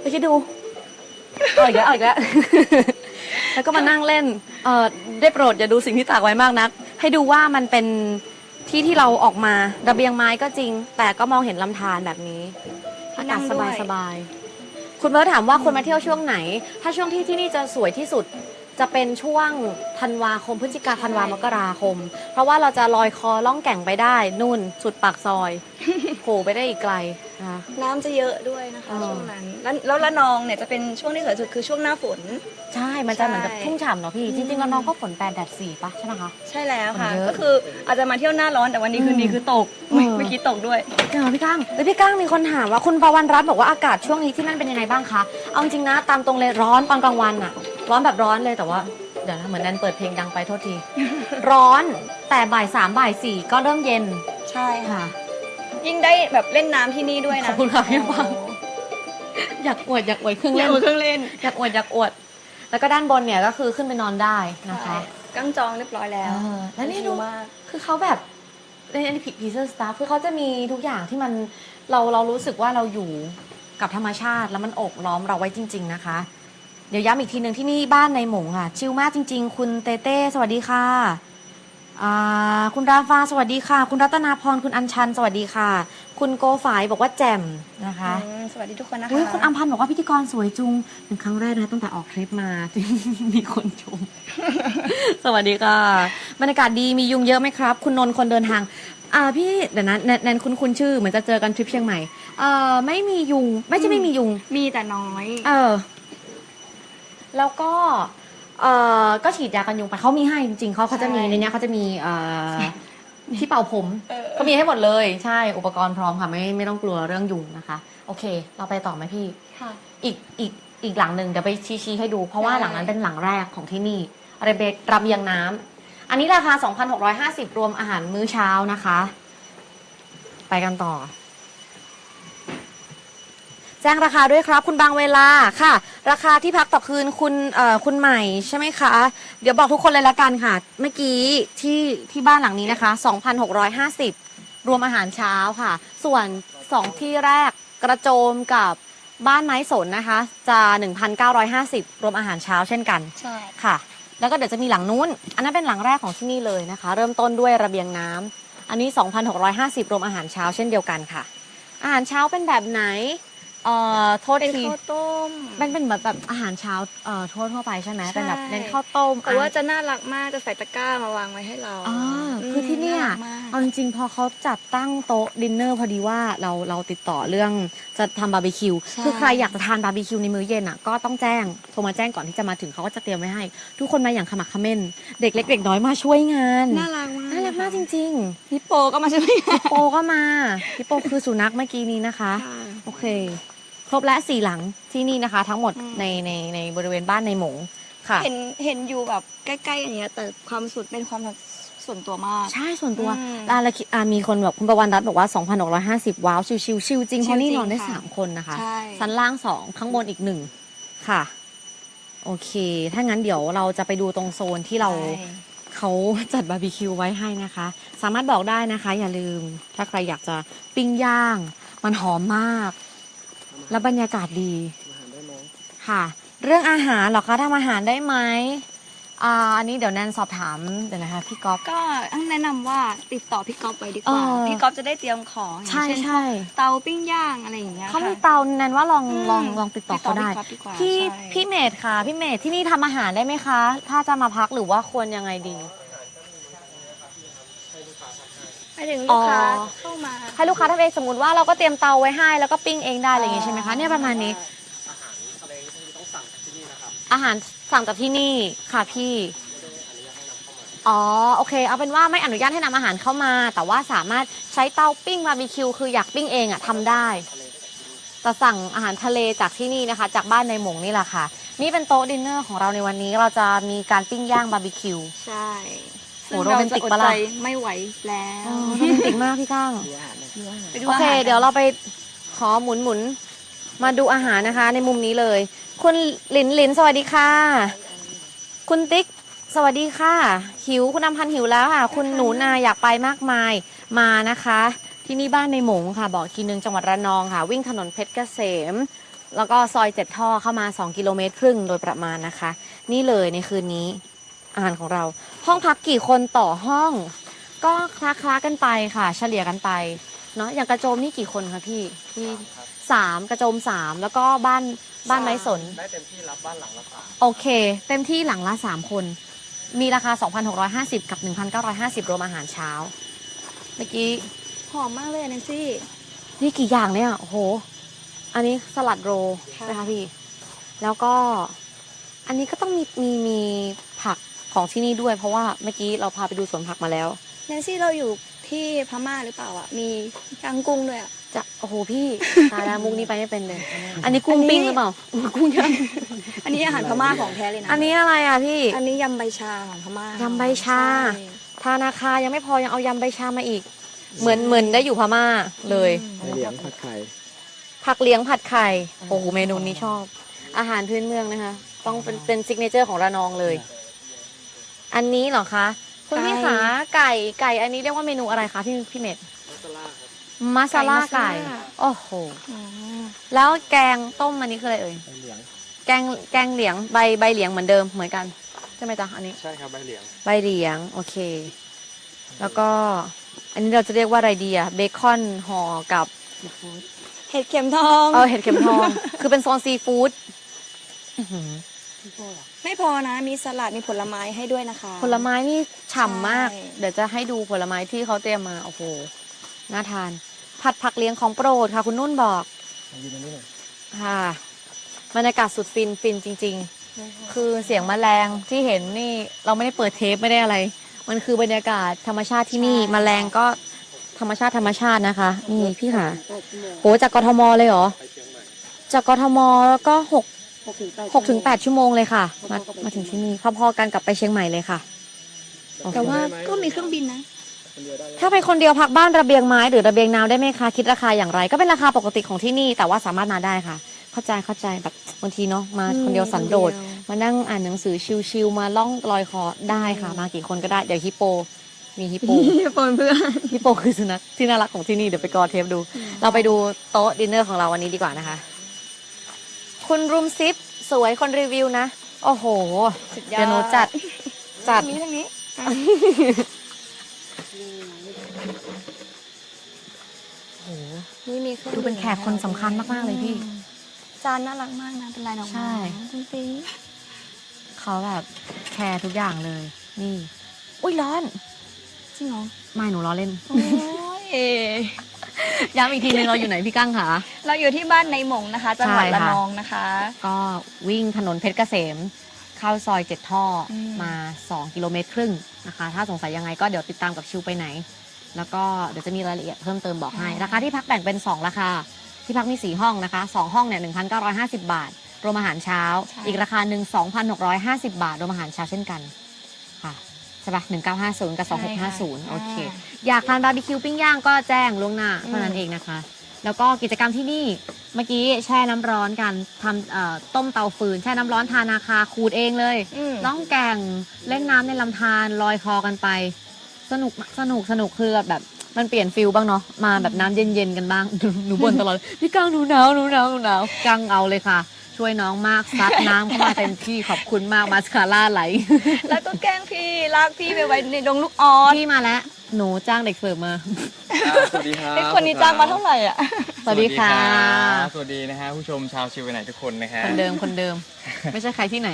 [SPEAKER 2] ไปคิดดูเอาอีกแล้วเอาอีกแล้ว แล้วก็มานั่งเล่น เออได้โปรดอย่าดูสิ่งที่ตากไว้มากนัก ให้ดูว่ามันเป็นที่ที่เราออกมาระเบียงไม้ก็จริง แต่ก็มองเห็นลำธารแบบนี้อากาศสบายสบายๆคุณเบิร์ตถามว่าคุณมาเที่ยวช่วงไหน ถ้าช่วงที่ที่นี่จะสวยที่สุดจะเป็นช่วงธันวาคมพฤศจิกาธันวามกราคม เพราะว่าเราจะลอยคอล่องแก่งไปได้ นู่นสุดปากซอยโผล่ ไปได้อีกไกลนะคะ
[SPEAKER 1] น้ำจะเยอะด้วยนะคะ
[SPEAKER 2] อ๋อ
[SPEAKER 1] ช่วงนั้น แล้วแล้วละนองเนี่ยจะเป็นช่วงที่สวยสุดคือช่วงหน้าฝน
[SPEAKER 2] ใช่มันจะเหมือนกับ
[SPEAKER 1] ใช่
[SPEAKER 2] ทุ่งฉ่ำเนาะพี่ จริงๆแล้วน้องก็ฝนแปดแดดสี่ปะใช่ไหมคะ
[SPEAKER 1] ใช่แล้วค่ะ
[SPEAKER 2] ฝนเยอะ
[SPEAKER 1] ก็คืออาจจะมาเที่ยวหน้าร้อนแต่วันนี้คืนดีคือตกไม่
[SPEAKER 2] เออ
[SPEAKER 1] เมื่อกี้ตกด้วย
[SPEAKER 2] เจอพี่ก้างแล้วพี่ก้างมีคนถามว่าคุณประวันรัตน์บอกว่าอากาศช่วงนี้ที่นั่นเป็นยังไงบ้างคะ เอาจริงๆนะตามตรงเลยร้อนตอนกลางวันอะร้อนแบบร้อนเลยแต่ว่าเดี๋ยวนะเหมือนนันเปิดเพลงดังไปโทษที ร้อนแต่บ่ายสามบ่ายสี่ก็เริ่มเย็น
[SPEAKER 1] ใช่ค่ะ
[SPEAKER 2] ค่ะ
[SPEAKER 1] ยิ่งได้แบบเล่นน้ำที่นี่ด้วยนะ
[SPEAKER 2] ขอบคุณค่ะพี่ปังอยากอวดอยากอวดเครื่อง
[SPEAKER 1] เล่
[SPEAKER 2] เล่
[SPEAKER 1] น
[SPEAKER 2] น
[SPEAKER 1] เครื่องเล่น
[SPEAKER 2] อยากอวดอยากอวด แล้วก็ด้านบนเนี่ยก็คือขึ้นไปนอนได้นะคะ
[SPEAKER 1] กั้งจองเรียบร้อยแล้ว
[SPEAKER 2] เออแล้วนี่ดู
[SPEAKER 1] มาก
[SPEAKER 2] คือเขาแบบในอันนี้พีเซอร์สตาฟคือเขาจะมีทุกอย่างที่มันเราเรารู้สึกว่าเราอยู่กับธรรมชาติแล้วมันโอบล้อมเราไว้จริง ๆ นะคะ เดี๋ยวย้ำอีกทีหนึ่งที่นี่บ้านในหมงค่ะ ชิลมากจริง ๆ คุณเต้เต้สวัสดีค่ะ อ่าคุณราฟาสวัสดีค่ะ คุณรัตนาพรคุณอัญชัน สวัสดีค่ะ คุณโกฝายบอกว่าแจ่มนะคะ
[SPEAKER 1] อืมสวัสดีทุกคนนะคะ
[SPEAKER 2] อุ้ยคุณอัมพันธ์บอกว่าพิธีกรสวยจุงเป็นครั้งแรกนะตั้งแต่ออกทริปมา ที่มีคนชม สวัสดีค่ะบรรยากาศดีมียุงเยอะไหมครับ คุณนนท์คนเดินทางอ่าพี่เดี๋ยวนะแนนแนนคุณคุณชื่อเหมือนจะเจอกันทริปเชียงใหม่เอ่อไม่มียุงไม่ใช่ไม่มียุง
[SPEAKER 1] มีแต่น้อย
[SPEAKER 2] เออ แล้วก็ เอ่อก็ฉีดยากันยุงไปเขามีให้จริงๆเขาเขาจะมี
[SPEAKER 1] ใช่
[SPEAKER 2] ในเนี้ยเขาจะมีเอ่อที่เป่าผม
[SPEAKER 1] เออ
[SPEAKER 2] เขามีให้หมดเลยใช่อุปกรณ์พร้อมค่ะไม่ไม่ต้องกลัวเรื่องยุงนะคะ โอเค เราไปต่อไหมพี่
[SPEAKER 1] ค่ะ
[SPEAKER 2] อีกอีกอีกหลังหนึ่งเดี๋ยวไปชี้ๆให้ดู เพราะว่า
[SPEAKER 1] ได้
[SPEAKER 2] หลังนั้นเป็นหลังแรกของที่นี่ระเบียงระเบียงน้ำอันนี้ราคา 2,650 รวมอาหารมื้อเช้านะคะ ไปกันต่อ แจ้งราคาด้วยครับ คุณบางเวลาค่ะ ราคาที่พักต่อคืนคุณเอ่อคุณใหม่ใช่ไหมคะ เดี๋ยวบอกทุกคนเลยละกันค่ะ เมื่อกี้ที่ที่บ้านหลังนี้นะคะ 2,650 รวมอาหารเช้าค่ะ ส่วนสองที่แรกกระโจมกับบ้านไม้สนนะคะ จะ 1,950 รวมอาหารเช้าเช่นกัน
[SPEAKER 1] ใช่
[SPEAKER 2] ค่ะ แล้วก็เดี๋ยวจะมีหลังนู้น อันนั้นเป็นหลังแรกของที่นี่เลยนะคะ เริ่มต้นด้วยระเบียงน้ำอันนี้ 2,650 รวมอาหารเช้าเช่นเดียวกันค่ะ อาหารเช้าเป็นแบบไหน เอ่อโทษ
[SPEAKER 1] เป็น
[SPEAKER 2] ที
[SPEAKER 1] ข้าวต้ม
[SPEAKER 2] มันเป็นแบบแบบอาหารเช้าเอ่อทั่วทั่วไปใช่ไหม
[SPEAKER 1] ใช่
[SPEAKER 2] เป็นแบบเน้นข้าวต้ม
[SPEAKER 1] แต่ว่าจะน่ารักมากจะใส่ตะกร้ามาวางไว้ให้เรา
[SPEAKER 2] อ่า
[SPEAKER 1] ม
[SPEAKER 2] คือที่เนี่ยา
[SPEAKER 1] รักมาก
[SPEAKER 2] เอาจริงๆพอเขาจัดตั้งโต๊ะดินเนอร์พอดีว่าเราเราติดต่อเรื่องจะทำบาร์บีคิว
[SPEAKER 1] ใช่
[SPEAKER 2] คือใครอยากจะทานบาร์บีคิวในมื้อเย็นอะก็ต้องแจ้งโทรมาแจ้งก่อนที่จะมาถึงเขาก็จะเตรียมไว้ให้ ทุกคนมาอย่างขมักเขม้นเด็กเล็กเด็กน้อยมาช่วยงาน
[SPEAKER 1] น่ารักมาก
[SPEAKER 2] น่ารักมากจริง
[SPEAKER 1] ฮิปโปก็มาใช่ไหม
[SPEAKER 2] ๆฮิปโปก็มาฮิปโปคือสุนัขเมื่อกี้นี้นะคะโอเค ครบและสี่หลังที่นี่นะคะ ทั้งหมด
[SPEAKER 1] อืม
[SPEAKER 2] ในในในบริเวณบ้านในหมงค่ะ
[SPEAKER 1] เห็นเห็นอยู่แบบใกล้ๆอย่างเงี้ยแต่ความสุดเป็นความส่วนตัวมาก
[SPEAKER 2] ใช่ส่วนตัว
[SPEAKER 1] อืม
[SPEAKER 2] อ่าแล้วคิดอ่ามีคนแบบคุณประวันรัตน์บอกว่า 2,650 ว้าว ชิวชิวชิวจริงเพ
[SPEAKER 1] ชิล
[SPEAKER 2] ราะนี่
[SPEAKER 1] จริง
[SPEAKER 2] นอนได้
[SPEAKER 1] ค่ะ
[SPEAKER 2] 3คนนะคะ
[SPEAKER 1] ใช่
[SPEAKER 2] ชั้นล่าง2ข้างบนอีกหนึ่งค่ะ โอเค ถ้างั้นเดี๋ยวเราจะไปดูตรงโซนที่เรา
[SPEAKER 1] ใช่
[SPEAKER 2] เขาจัดบาร์บีคิวไว้ให้นะคะ สามารถบอกได้นะคะ อย่าลืม ถ้าใครอยากจะปิ้งย่าง มันหอมมาก แล้วบรรยากาศดีค่ะ เรื่องอาหารเหรอคะทำอาหารได้ไหมอ่าอันนี้เดี๋ยวแนนสอบถามเดี๋ยวนะคะพี่ก๊อฟ
[SPEAKER 1] ก็ต้องแนะนำว่าติดต่อพี่ก๊อฟไว้ดีกว่า
[SPEAKER 2] เออ
[SPEAKER 1] พี่ก๊อฟจะได้เตรียมของอย่าง
[SPEAKER 2] ใช่
[SPEAKER 1] เช่น
[SPEAKER 2] ใช่
[SPEAKER 1] เตาปิ้งย่างอะไรอย่างเงี้ย
[SPEAKER 2] เขามี
[SPEAKER 1] ค่ะ
[SPEAKER 2] เตาแนนว่าลอง
[SPEAKER 1] อืม
[SPEAKER 2] ลองลองติดต่อเขาได้
[SPEAKER 1] ติดต่อพี่ก๊อฟดีกว่า
[SPEAKER 2] พี่
[SPEAKER 1] ใช่
[SPEAKER 2] พี่เมดค่ะ พี่เมดที่นี่ทำอาหารได้ไหมคะ ถ้าจะมาพักหรือว่าควรยังไงดี
[SPEAKER 1] ไปถึงลูกค้า
[SPEAKER 2] อ๋อ
[SPEAKER 1] เข้ามา
[SPEAKER 2] ให้ลูกค้าทำเองสมมติว่าเราก็เตรียมเตาไว้ให้ แล้วก็ปิ้งเองได้อะไรอย่างงี้ใช่ไหมคะเนี่ยประมาณนี้อาหารสั่งจากที่นี่ค่ะพี่ อ๋อโอเค เอาเป็นว่าไม่อนุญาตให้นำอาหารเข้ามา แต่ว่าสามารถใช้เตาปิ้งบาร์บีคิวคืออยากปิ้งเองอะทำได้แต่สั่งอาหารทะเลจากที่นี่นะคะ จากบ้านในหมงนี่แหละค่ะ นี่เป็นโต๊ะดินเนอร์ของเราในวันนี้เราจะมีการปิ้งย่างบาร์บีคิว
[SPEAKER 1] ใช่
[SPEAKER 2] โห
[SPEAKER 1] ซึ่ง
[SPEAKER 2] โรแมนติก
[SPEAKER 1] เรา
[SPEAKER 2] ปะ
[SPEAKER 1] จะอด
[SPEAKER 2] ล่ะ
[SPEAKER 1] ใจไม่ไหวแล้ว
[SPEAKER 2] อ๋อโรแมนติกมากพี่ก้าง
[SPEAKER 1] ไปดู
[SPEAKER 2] โอเคา
[SPEAKER 1] หาร
[SPEAKER 2] เดี๋ยวเราไปขอหมุนหมุนมาดูอาหารนะคะ ในมุมนี้เลย คุณหลินหลินสวัสดีค่ะ คุณติ๊กสวัสดีค่ะ หิวคุณนำพันธ์หิวแล้วค่ะ คุณหนูนาอยากไปมากมายมานะคะ ที่นี่บ้านในหมงค่ะ บอกอีกทีนึงจังหวัดระนองค่ะ วิ่งถนนเพชรเกษม แล้วก็ซอยเจ็ดท่อเข้ามา 2 กิโลเมตรครึ่งโดยประมาณนะคะ นี่เลยในคืนนี้ อาหารของเรา ห้องพักกี่คนต่อห้อง ก็คล้าคล้าๆกันไปค่ะ เฉลี่ยกันไปเนาะอย่างกระโจมนี่กี่คนคะพี่ที่สามกระโจมสามแล้วก็บ้านบ้านไม้สน
[SPEAKER 4] ได้เต็มที่รับบ้านหลังละสาม
[SPEAKER 2] โอเค เต็มที่หลังละ3คน มีราคา 2,650 กับ 1,950 รวมอาหารเช้า เมื่อกี้
[SPEAKER 1] หอมมากเลยอะแนนซี่
[SPEAKER 2] นี่กี่อย่างเนี่ยโอ้โห อันนี้สลัดโรล
[SPEAKER 1] ค่ะ
[SPEAKER 2] นะคะพี่ แล้วก็ อันนี้ก็ต้องมีมีมีผัก ของที่นี่ด้วย เพราะว่าเมื่อกี้เราพาไปดูสวนผักมาแล้ว
[SPEAKER 1] แนนซี่เราอยู่ที่พม่าหรือเปล่าอะมีกางกุ้งด้วยอะ
[SPEAKER 2] จะโอ้โหพี่ตายแล้วมุกนี้ไปไม่เป็นเลย อันนี้กุ้งปิ้งหรือเปล่ากุ้งย่าง
[SPEAKER 1] อันนี้อาหารพม่าของแท้เลยนะ
[SPEAKER 2] อันนี้อะไรอะพี่
[SPEAKER 1] อันนี้ยำใบชาของพม่าย
[SPEAKER 2] ยำใบชา
[SPEAKER 1] ใช่
[SPEAKER 2] ทานาคายังไม่พอยังเอายำใบชามาอีก เหมือนเหมือนได้อยู่พม่าเลย
[SPEAKER 4] ใบเหลียงผัดไข่
[SPEAKER 2] ผักเลี้ยงผัดไข่โอ้โหเมนูนี้ชอบ อาหารพื้นเมืองนะคะ ต้องเป็นเป็นซิกเนเจอร์ของระนองเลย อันนี้เหรอคะ คุณพี่ขาไก่ไก่อันนี้เรียกว่าเมนูอะไรคะพี่พี่เมดมาซาล่าไก่ โอ้โห
[SPEAKER 1] อ๋อ
[SPEAKER 2] แล้วแกงต้มอันนี้คืออะไรเอ่ย
[SPEAKER 4] ใบเหลียง
[SPEAKER 2] แกงแกงเหลียงใบใบเหลียงเหมือนเดิมเหมือนกันใช่ไหมจ๊ะอันนี้
[SPEAKER 4] ใช่ครับใบเหลียง
[SPEAKER 2] ใบเหลียงโอเค แล้วก็อันนี้เราจะเรียกว่าอะไรดีอะเบคอนห่อกับ
[SPEAKER 1] เห็ดเข็มทอง
[SPEAKER 2] เออเห็ดเข็มทอง คือเป็นโซนซีฟู้ดอื้อหือ
[SPEAKER 1] ไม่พอนะมีสลัดมีผลไม้ให้ด้วยนะคะ
[SPEAKER 2] ผลไม้นี่ฉ่ำมาก
[SPEAKER 1] ใช่
[SPEAKER 2] เดี๋ยวจะให้ดูผลไม้ที่เขาเตรียมมาโอ้โหน่าทาน ผัดผักเลี้ยงของโปรดค่ะคุณนุ่นบอก
[SPEAKER 4] ยืนตรงนี้หน่อย
[SPEAKER 2] ค่ะบรรยากาศสุดฟินฟินจริง ๆ คือเสียงแมลงที่เห็นนี่เราไม่ได้เปิดเทปไม่ได้อะไร มันคือบรรยากาศธรรมชาติที่นี่แมลงก็ธรรมชาติธรรมชาตินะคะ นี่พี่ค่ะโหจากกทมเลยเหรอจากกทมแล้วก็หก หกถึงแปดชั่วโมงเลยค่ะ มามาถึงที่นี่พอๆกันกับไปเชียงใหม่เลยค่ะโอเค
[SPEAKER 1] แต่ว่าก็มีเครื่องบินนะ
[SPEAKER 4] คนเดียวได้ไหม
[SPEAKER 2] ถ้าไปคนเดียวพักบ้านระเบียงไม้หรือระเบียงน้ำได้ไหมคะคิดราคาอย่างไร ก็เป็นราคาปกติของที่นี่ แต่ว่าสามารถมาได้ค่ะ เข้าใจเข้าใจแบบบางทีเนาะมา
[SPEAKER 1] อืม
[SPEAKER 2] คนเดียวสันโดษ
[SPEAKER 1] คนเดียว
[SPEAKER 2] มานั่งอ่านหนังสือชิลๆมาล่องลอยคอได้ค่ะ มากี่คนก็ได้เดี๋ยวฮิปโปมีฮิปโป
[SPEAKER 1] ปนเพื่อน
[SPEAKER 2] ฮิปโปคือสุนัขที่น่ารักของที่นี่เดี๋ยวไปกอเทปดู เราไปดูโต๊ะดินเนอร์ของเราวันนี้ดีกว่านะคะ คุณรูมซิปสวยคนรีวิวนะ โอ้โห
[SPEAKER 1] สุดยอด
[SPEAKER 2] เดี๋ยวหนูจัด จัด
[SPEAKER 1] ทางนี้ทางนี้อะ
[SPEAKER 2] โอ้โห
[SPEAKER 1] นี่มีเครื่อง
[SPEAKER 2] ดูเป็นแขกคนสำคัญมากๆเลยพี่
[SPEAKER 1] จานน่ารักมากนะ เป็นลายดอก
[SPEAKER 2] ใช่
[SPEAKER 1] ไม้จริง
[SPEAKER 2] เขาแบบแคร์ทุกอย่างเลย นี่ อุ้ยร้อน
[SPEAKER 1] ๆจริงเหรอ
[SPEAKER 2] ไม่หนูล้อเล่น
[SPEAKER 1] โอ้ย
[SPEAKER 2] ย้ำอีกทีนึงเราอยู่ไหนพี่กั้งคะ
[SPEAKER 1] เราอยู่ที่บ้านในหมงนะคะ จังหวัด
[SPEAKER 2] ใช่
[SPEAKER 1] ระ
[SPEAKER 2] ค่ะ
[SPEAKER 1] นองนะคะ
[SPEAKER 2] ก็วิ่งถนนเพชรเกษม เข้าซอยเจ็ดท่ออ
[SPEAKER 1] ม
[SPEAKER 2] มา 2 กิโลเมตรครึ่งนะคะ ถ้าสงสัยยังไงก็เดี๋ยวติดตามกับชิวไปไหน แล้วก็เดี๋ยวจะมีรายละเอียดเพิ่มเติมบอกให้ ราคาที่พักแบ่งเป็น 2 ราคา ที่พักมี 4 ห้องนะคะ 2 ห้องเนี่ย1,950 บาท รวมอาหารเช้า
[SPEAKER 1] ใช่
[SPEAKER 2] อีกราคาหนึ่ง2,650 บาท รวมอาหารเช้าเช่นกันค่ะ ใช่ปะ1950 กับ 2650 โอเค อยากทานบาร์บีคิวปิ้งย่างก็แจ้งล่วงหน้าเท่านั้นเองนะคะ แล้วก็กิจกรรมที่นี่เมื่อกี้แช่น้ำร้อนกันทำเอ่อต้มเตาฟืน แช่น้ำร้อนทานาคาขูดเองเลย
[SPEAKER 1] อืม
[SPEAKER 2] ล่องแก่งเล่นน้ำในลำธารลอยคอกันไป สนุกสนุกสนุกคือแบบมันเปลี่ยนฟิลบ้างเนาะมาแบบน้ำเย็นๆกันบ้าง หนูบ่นตลอดพี่กังหนูหนาวหนูหนาวหนูหนาวกังเอาเลยค่ะ ช่วยน้องมากซัดน้ำเข้ามาเต็มที่ขอบคุณมากมาสคาร่าไหล
[SPEAKER 1] แล้วก็แกล้งพี่ลากพี่ไปไว้ในดงลูกออส
[SPEAKER 2] พี่มาแล้วหนูจ้างเด็กเสิร์ฟมา
[SPEAKER 4] อ่าสวัสดีครับ
[SPEAKER 1] ไอ้คนนี้จ้างมาเท่าไหร่อะ
[SPEAKER 2] สวัสดีค่ะ
[SPEAKER 4] สวัสดีนะฮะผู้ชมชาวชิวไปไหนทุกคนนะฮะ
[SPEAKER 2] คนเดิมคนเดิม ไม่ใช่ใครที่ไหน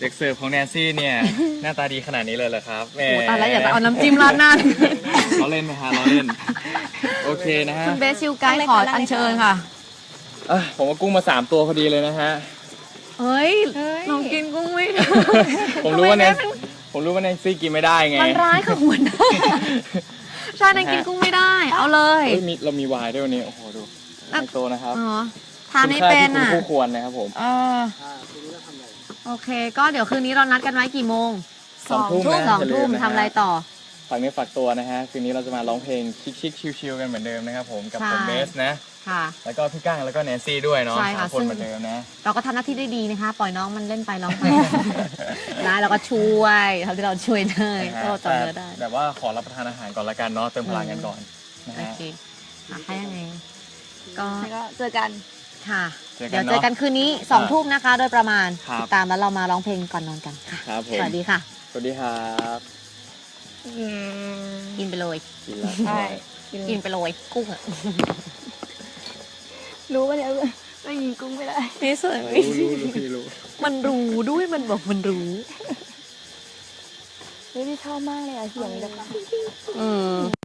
[SPEAKER 4] เด็กเสิร์ฟของแนนซี่เนี่ย หน้าตาดีขนาดนี้เลยเหรอครับแหม
[SPEAKER 2] โอ้ตายแล้วอยากจะเอาน้ำจิ้มราดหน้า
[SPEAKER 4] ล้อเล่นนะฮะล้อเล่น โอเคนะฮะ
[SPEAKER 2] คุณเบสชิลไกด์ขออัญเชิญค่ะ
[SPEAKER 4] เอ้ยผมเอากุ้งมาสามตัวพอดีเลยนะฮะ
[SPEAKER 2] เฮ้ย
[SPEAKER 1] เฮ้ย
[SPEAKER 2] น้องกินกุ้งไม่ได้
[SPEAKER 4] ผมรู้ว่าแนน
[SPEAKER 2] ทำไมแม่มัน
[SPEAKER 4] ผมรู้ว่าแนนซี่กินไม่ได้ไง
[SPEAKER 2] มันร้ายค่ะหัวหน้าใช่นังกินกุ้งไม่ได้ เอาเลย
[SPEAKER 4] เฮ้ยมีเรามีไวน์ด้วยวันนี้โอ้โหดู
[SPEAKER 2] อะ
[SPEAKER 4] ในโตะนะครับ
[SPEAKER 2] อ๋อทานไม่เป็น
[SPEAKER 4] คุณ
[SPEAKER 2] อะ
[SPEAKER 4] ค่าที่คุณคู่ควรนะครับผม
[SPEAKER 2] เออโอเค ก็เดี๋ยวคืนนี้เรานัดกันไว้กี่โมง
[SPEAKER 4] สองทุ่มนะ
[SPEAKER 2] สอง
[SPEAKER 4] อย่าลื
[SPEAKER 2] ทุ่ม
[SPEAKER 4] มนะฮะ
[SPEAKER 2] ทำอะไรต่อ
[SPEAKER 4] ฝากเนื้อฝากตัวนะฮะคืนนี้เราจะมาร้องเพลงชิคๆชิลๆกันเหมือนเดิมนะครับผมกับ
[SPEAKER 2] ใช่
[SPEAKER 4] ผมเบสนะ
[SPEAKER 2] ค่ะ
[SPEAKER 4] แล้วก็พี่ก้างแล้วก็แนนซี่ด้วยเนาะ
[SPEAKER 2] ใช่ค่ะ
[SPEAKER 4] สามคน
[SPEAKER 2] ซึ่ง
[SPEAKER 4] เหมือนเดิมนะ
[SPEAKER 2] เราก็ทำหน้าที่ได้ดีนะคะ ปล่อยน้องมันเล่นไปร้องไปได้เราก็ช่วยเท่าที่เราช่วยได้
[SPEAKER 4] นะฮะ
[SPEAKER 2] ก็จำเนื้อได้
[SPEAKER 4] แต่แบบว่าขอรับประทานอาหารก่อนละกันเนาะเติมพลังกันก่อนนะ
[SPEAKER 2] โอ
[SPEAKER 4] ฮะ
[SPEAKER 2] เคอะให้ยังไง ก็
[SPEAKER 1] แล้วก็เจอกัน
[SPEAKER 2] ค่ะ
[SPEAKER 4] เจอกัน
[SPEAKER 2] เดี๋ยว
[SPEAKER 4] เนอะ
[SPEAKER 2] เจอกันคืนนี้สอง
[SPEAKER 4] อ่า
[SPEAKER 2] ทุ่มนะคะ โดยประมาณ
[SPEAKER 4] ครับ
[SPEAKER 2] ติดตามแล้วเรามาร้องเพลงก่อนนอนกันค่ะ
[SPEAKER 4] ครับผม
[SPEAKER 2] สวัสดีค่ะ
[SPEAKER 4] สวัสดีครับ
[SPEAKER 1] อืม
[SPEAKER 2] กินไปเลย
[SPEAKER 4] กินแล้ว
[SPEAKER 1] ใช่
[SPEAKER 2] กินไปเลยกุ้งอะ
[SPEAKER 1] รู้ว่าเนี่ยไม่ยิงกุ้งไม่ได้
[SPEAKER 2] นี่สวย
[SPEAKER 4] รู้รู้รู้พี่รู้
[SPEAKER 2] มันรู้ด้วยมันบอกมันรู้
[SPEAKER 1] เฮ้ยพี่ชอบมากเลยอะเสียงเลยนะคะ
[SPEAKER 2] อืม